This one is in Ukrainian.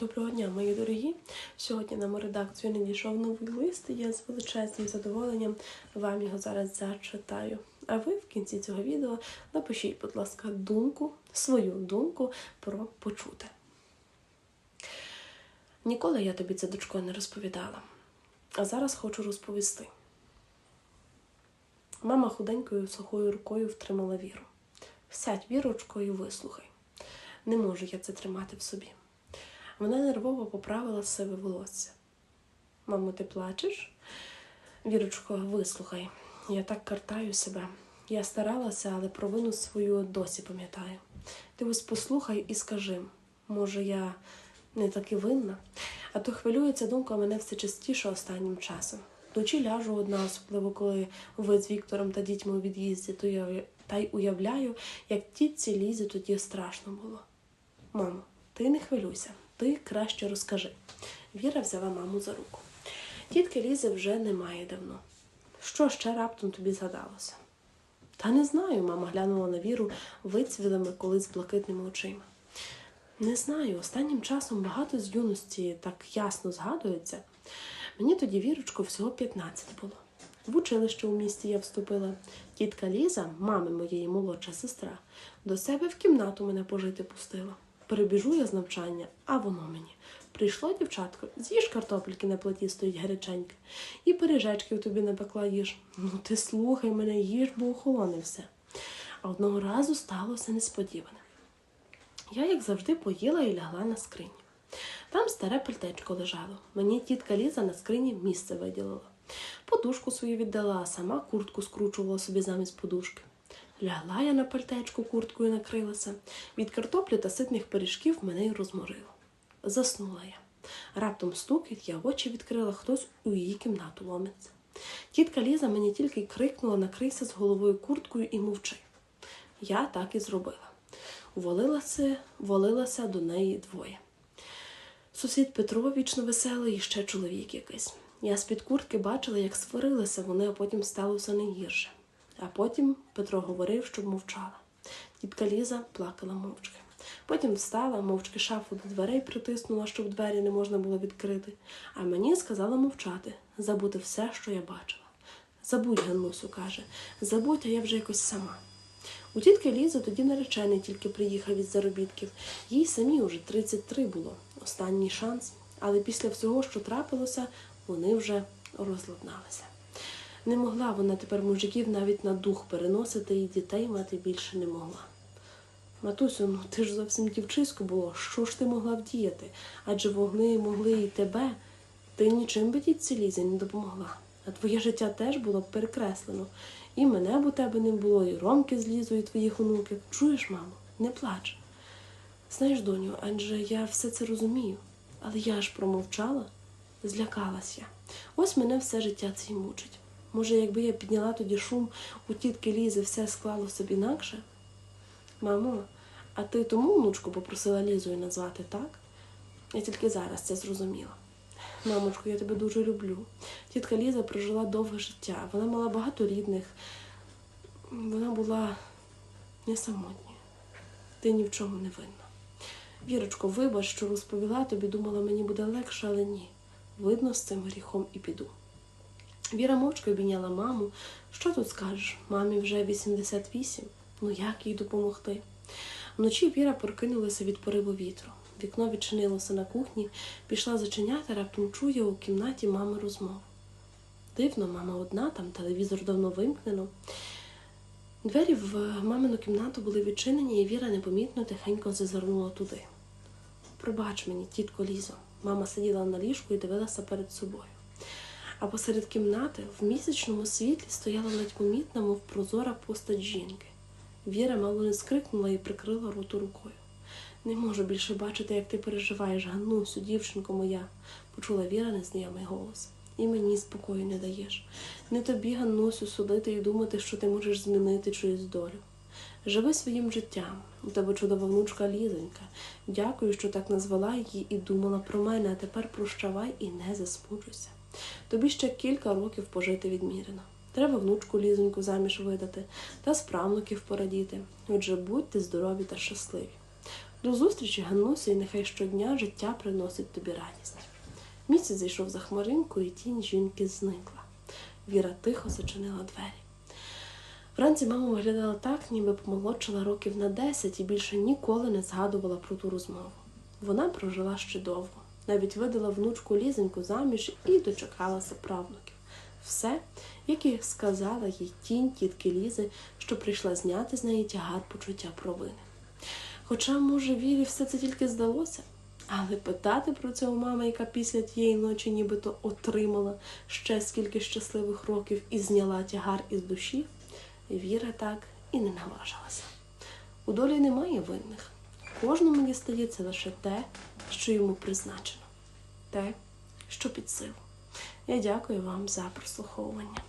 Доброго дня, мої дорогі. Сьогодні нам у редакцію надійшов новий лист. і Я з величезним задоволенням вам його зараз зачитаю. А ви в кінці цього відео напишіть, будь ласка, думку, свою думку про почуте. Ніколи я тобі це дочко не розповідала, а зараз хочу розповісти. Мама худенькою сухою рукою втримала віру. Сядь, вірочко, і вислухай. Не можу я це тримати в собі. Вона нервово поправила себе волосся. Мамо, ти плачеш? Вірочко, вислухай. Я так картаю себе. Я старалася, але провину свою досі пам'ятаю. Ти ось послухай і скажи, може, я не таки винна, а то хвилюється думка мене все частіше останнім часом. Вночі ляжу одна, особливо коли ви з Віктором та дітьми у від'їзді, то я та й уявляю, як тітці лізі тоді страшно було. Мамо, ти не хвилюйся, ти краще розкажи. Віра взяла маму за руку. Тітки Лізи вже немає давно. Що ще раптом тобі згадалося? Та не знаю, мама глянула на віру вицвілими колись блакитними очима. Не знаю, останнім часом багато з юності так ясно згадується. Мені тоді вірочко всього 15 було. В училище у місті я вступила. Тітка Ліза, мами моєї молодша сестра, до себе в кімнату мене пожити пустила. Перебіжу я з навчання, а воно мені. Прийшло дівчатко, з'їж картопельки на плиті стоїть гаряченьке, і пиріжечки в тобі напекла їж. Ну ти слухай мене, їж, бо охолоне все. А одного разу сталося несподіване. Я, як завжди, поїла і лягла на скрині. Там старе пальтечко лежало. Мені тітка Ліза на скрині місце виділила. Подушку свою віддала, сама куртку скручувала собі замість подушки. Лягла я на пальтечку, курткою накрилася. Від картоплі та ситних пиріжків мене й розморило. Заснула я. Раптом стукіт, я очі відкрила, хтось у її кімнату ломиться. Тітка Ліза мені тільки крикнула накрийся з головою курткою і мовчи. Я так і зробила. Увалилася, валилася до неї двоє. Сусід Петро вічно веселий і ще чоловік якийсь. Я з-під куртки бачила, як сварилися вони, а потім стало все не гірше. А потім Петро говорив, щоб мовчала. Тітка Ліза плакала мовчки. Потім встала, мовчки шафу до дверей притиснула, щоб двері не можна було відкрити, а мені сказала мовчати, забути все, що я бачила. Забудь, Ганнусю, каже, забудь, а я вже якось сама. У тітки Лізи тоді наречений тільки приїхав із заробітків. Їй самі уже 33 було, останній шанс. Але після всього, що трапилося, вони вже розладналися. Не могла вона тепер мужиків навіть на дух переносити і дітей мати більше не могла. Матусю, ну ти ж зовсім дівчисько було, що ж ти могла вдіяти? Адже вогни могли і тебе. Ти нічим би тітці Лізі не допомогла. А твоє життя теж було б перекреслено. І мене б у тебе не було, і Ромки з Лізою, і твоїх онуків. Чуєш, мамо, не плач. Знаєш, доню, адже я все це розумію, але я ж промовчала, злякалась я. Ось мене все життя це й мучить. Може, якби я підняла тоді шум, у тітки Лізи все склалося б інакше? Мамо, а ти тому внучку попросила Лізою назвати, так? Я тільки зараз це зрозуміла. Мамочко, я тебе дуже люблю. Тітка Ліза прожила довге життя. Вона мала багато рідних. Вона була не самотня. Ти ні в чому не винна. Вірочко, вибач, що розповіла тобі, думала, мені буде легше, але ні. Видно, з цим гріхом і піду. Віра мовчки обійняла маму. Що тут скажеш? Мамі вже 88. Ну як їй допомогти? Вночі Віра прокинулася від пориву вітру. Вікно відчинилося на кухні, пішла зачиняти, раптом чує у кімнаті мами розмову. Дивно, мама одна, там телевізор давно вимкнено. Двері в мамину кімнату були відчинені, і Віра непомітно тихенько зазирнула туди. Пробач мені, тітко Лізо. Мама сиділа на ліжку і дивилася перед собою. А посеред кімнати в місячному світлі стояла ледь помітна, мов прозора постать жінки. Віра мало не скрикнула і прикрила роту рукою. Не можу більше бачити, як ти переживаєш, Ганнусю, дівчинко моя, почула Віра незнайомий голос. І мені спокою не даєш. Не тобі, Ганнусю, судити і думати, що ти можеш змінити чиюсь долю. Живи своїм життям. У тебе чудова внучка Лізонька. Дякую, що так назвала її і думала про мене, а тепер прощавай і не засмучуйся. Тобі ще кілька років пожити відмірено. Треба внучку лізоньку заміж видати та з правнуків порадіти. Отже, будьте здорові та щасливі. До зустрічі, Ганнусю, і нехай щодня життя приносить тобі радість. Місяць зайшов за хмаринку, і тінь жінки зникла. Віра тихо зачинила двері. Вранці мама виглядала так, ніби помолодшила років на 10 і більше ніколи не згадувала про ту розмову. Вона прожила ще довго, навіть видала внучку лізеньку заміж і дочекалася правнуків. Все, як і сказала їй тінь тітки Лізи, що прийшла зняти з неї тягар почуття провини. Хоча, може, Вірі все це тільки здалося, але питати про це у мами, яка після тієї ночі нібито отримала ще скільки щасливих років і зняла тягар із душі, Віра так і не наважилася. У долі немає винних. Кожному дістається лише те, що йому призначено, те, що під силу. Я дякую вам за прослуховування.